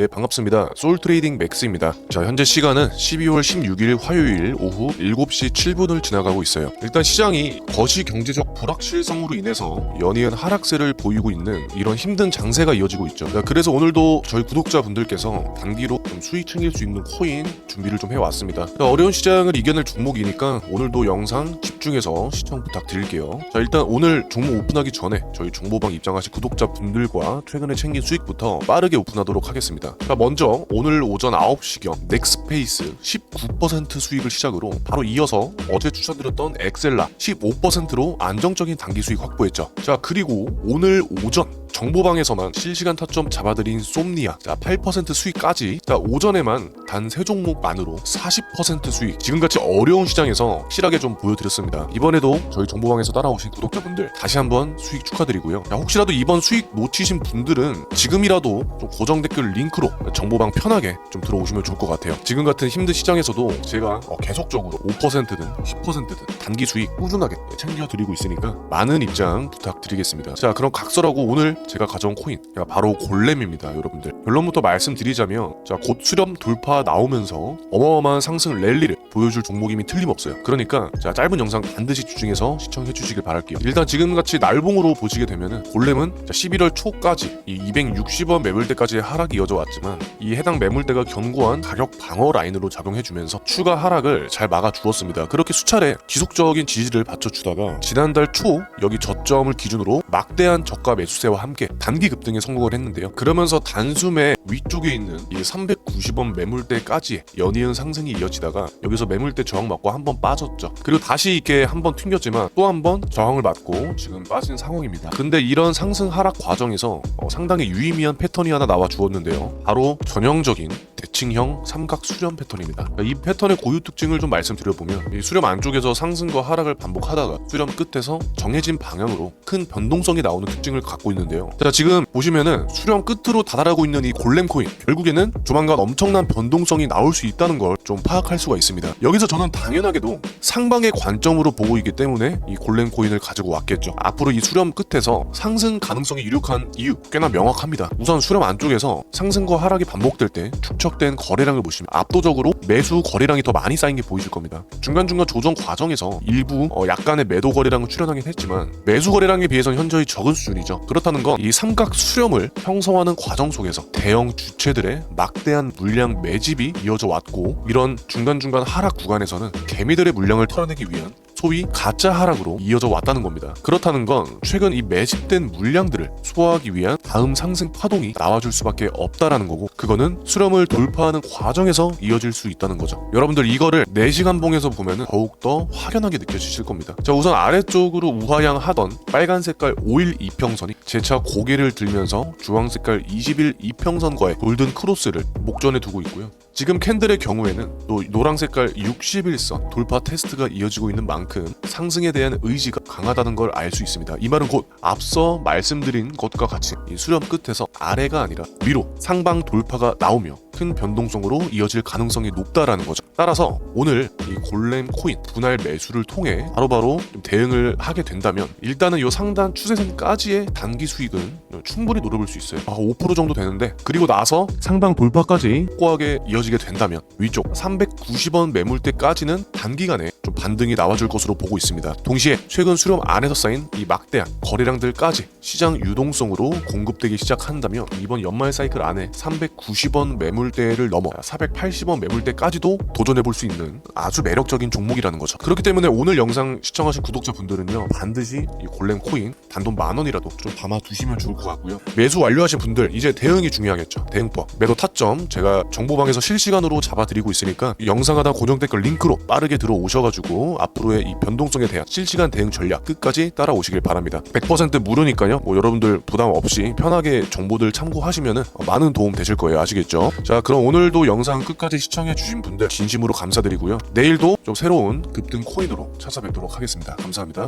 네 반갑습니다. 솔트레이딩 맥스입니다. 자 현재 시간은 12월 16일 화요일 오후 7시 7분을 지나가고 있어요. 일단 시장이 거시 경제적 불확실성으로 인해서 연이은 하락세를 보이고 있는 이런 힘든 장세가 이어지고 있죠. 자, 그래서 오늘도 저희 구독자분들께서 단기로 좀 수익 챙길 수 있는 코인 준비를 좀 해왔습니다. 자, 어려운 시장을 이겨낼 종목이니까 오늘도 영상 집중해서 시청 부탁드릴게요. 자 일단 오늘 종목 오픈하기 전에 저희 정보방 입장하신 구독자분들과 최근에 챙긴 수익부터 빠르게 오픈하도록 하겠습니다. 자 먼저 오늘 오전 9시경 넥스페이스 19% 수익을 시작으로 바로 이어서 어제 추천드렸던 엑셀라 15%로 안정적인 단기 수익 확보했죠. 자 그리고 오늘 오전 정보방에서만 실시간 타점 잡아드린 솜니아. 자 8% 수익까지. 자 오전에만 단 세 종목만으로 40% 수익. 지금같이 어려운 시장에서 확실하게 좀 보여드렸습니다. 이번에도 저희 정보방에서 따라오신 구독자분들 다시 한번 수익 축하드리고요. 자, 혹시라도 이번 수익 놓치신 분들은 지금이라도 좀 고정 댓글 링크로 정보방 편하게 좀 들어오시면 좋을 것 같아요. 지금 같은 힘든 시장에서도 제가 어, 계속적으로 5%든 10%든 단기 수익 꾸준하게 챙겨드리고 있으니까 많은 입장 부탁드리겠습니다. 자 그럼 각설하고 오늘 제가 가져온 코인 야, 바로 골렘입니다 여러분들. 결론부터 말씀드리자면 자 곧 수렴 돌파 나오면서 어마어마한 상승 랠리를 보여줄 종목임이 틀림없어요. 그러니까 자 짧은 영상 반드시 집중해서 시청해 주시길 바랄게요. 일단 지금같이 날봉으로 보시게 되면은 골렘은 자 11월 초까지 이 260원 매물대까지의 하락이 이어져 왔지만 이 해당 매물대가 견고한 가격 방어 라인으로 작용해 주면서 추가 하락을 잘 막아 주었습니다. 그렇게 수차례 지속적인 지지를 받쳐 주다가 지난달 초 여기 저점을 기준으로 막대한 저가 매수세와 함께 단기 급등에 성공을 했는데요. 그러면서 단숨에 위쪽에 있는 이 390원 매물대까지 연이은 상승이 이어지다가 여기서 매물대 저항 맞고 한 번 빠졌죠. 그리고 다시 이렇게 한 번 튕겼지만 또 한 번 저항을 맞고 지금 빠진 상황입니다. 근데 이런 상승 하락 과정에서 어, 상당히 유의미한 패턴이 하나 나와 주었는데요. 바로 전형적인 대칭형 삼각 수렴 패턴입니다. 이 패턴의 고유 특징을 좀 말씀드려보면 이 수렴 안쪽에서 상승과 하락을 반복하다가 수렴 끝에서 정해진 방향으로 큰 변동성이 나오는 특징을 갖고 있는데요. 자 지금 보시면은 수렴 끝으로 다다라고 있는 이 골렘 코인 결국에는 조만간 엄청난 변동성이 나올 수 있다는 걸 좀 파악할 수가 있습니다. 여기서 저는 당연하게도 상방의 관점으로 보고 있기 때문에 이 골렘 코인을 가지고 왔겠죠. 앞으로 이 수렴 끝에서 상승 가능성이 유력한 이유 꽤나 명확합니다. 우선 수렴 안쪽에서 상승과 하락이 반복될 때 축적된 거래량을 보시면 압도적으로 매수 거래량이 더 많이 쌓인 게 보이실 겁니다. 중간중간 조정 과정에서 일부 어, 약간의 매도 거래량을 출현하긴 했지만 매수 거래량에 비해서는 현저히 적은 수준이죠. 그렇다는 건 이 삼각 수렴을 형성하는 과정 속에서 대형 주체들의 막대한 물량 매집이 이어져 왔고 이런 중간중간 하락 구간에서는 개미들의 물량을 털어내기 위한 소위 가짜 하락으로 이어져 왔다는 겁니다. 그렇다는 건 최근 이 매집된 물량들을 소화하기 위한 다음 상승 파동이 나와줄 수밖에 없다라는 거고 그거는 수렴을 돌파하는 과정에서 이어질 수 있다는 거죠. 여러분들 이거를 4시간 봉에서 보면 더욱 더 확연하게 느껴지실 겁니다. 자 우선 아래쪽으로 우하향 하던 빨간 색깔 5일 이평선이 재차 고개를 들면서 주황 색깔 20일 이평선과의 골든 크로스를 목전에 두고 있고요. 지금 캔들의 경우에는 또 노랑 색깔 60일선 돌파 테스트가 이어지고 있는 만큼 상승에 대한 의지가 강하다는 걸 알 수 있습니다. 이 말은 곧 앞서 말씀드린 것과 같이 이 수렴 끝에서 아래가 아니라 위로 상방 돌파가 나오며 큰 변동성으로 이어질 가능성이 높다라는 거죠. 따라서 오늘 이 골렘 코인 분할 매수를 통해 바로바로 좀 대응을 하게 된다면 일단은 이 상단 추세선까지의 단기 수익은 충분히 노려볼 수 있어요. 아, 5% 정도 되는데 그리고 나서 상방 돌파까지 확고하게 이어지게 된다면 위쪽 390원 매물대까지는 단기간에 좀 반등이 나와줄 것으로 보고 있습니다. 동시에 최근 수렴 안에서 쌓인 이 막대한 거래량들까지 시장 유동성으로 공급되기 시작한다면 이번 연말 사이클 안에 390원 매물 대를 넘어 480원 매물대까지도 도전해 볼 수 있는 아주 매력적인 종목이라는 거죠. 그렇기 때문에 오늘 영상 시청하신 구독자분들은요 반드시 이 골렘 코인 단돈 만 원이라도 좀 담아 두시면 좋을 것 같고요. 매수 완료하신 분들 이제 대응이 중요하겠죠. 대응법 매도 타점 제가 정보방에서 실시간으로 잡아드리고 있으니까 이 영상 하단 고정 댓글 링크로 빠르게 들어오셔가지고 앞으로의 이 변동성에 대한 실시간 대응 전략 끝까지 따라오시길 바랍니다. 100% 무료니까요. 뭐 여러분들 부담 없이 편하게 정보들 참고하시면은 많은 도움 되실 거예요. 아시겠죠? 자 그럼 오늘도 영상 끝까지 시청해 주신 분들 진심으로 감사드리고요. 내일도 좀 새로운 급등 코인으로 찾아뵙도록 하겠습니다. 감사합니다.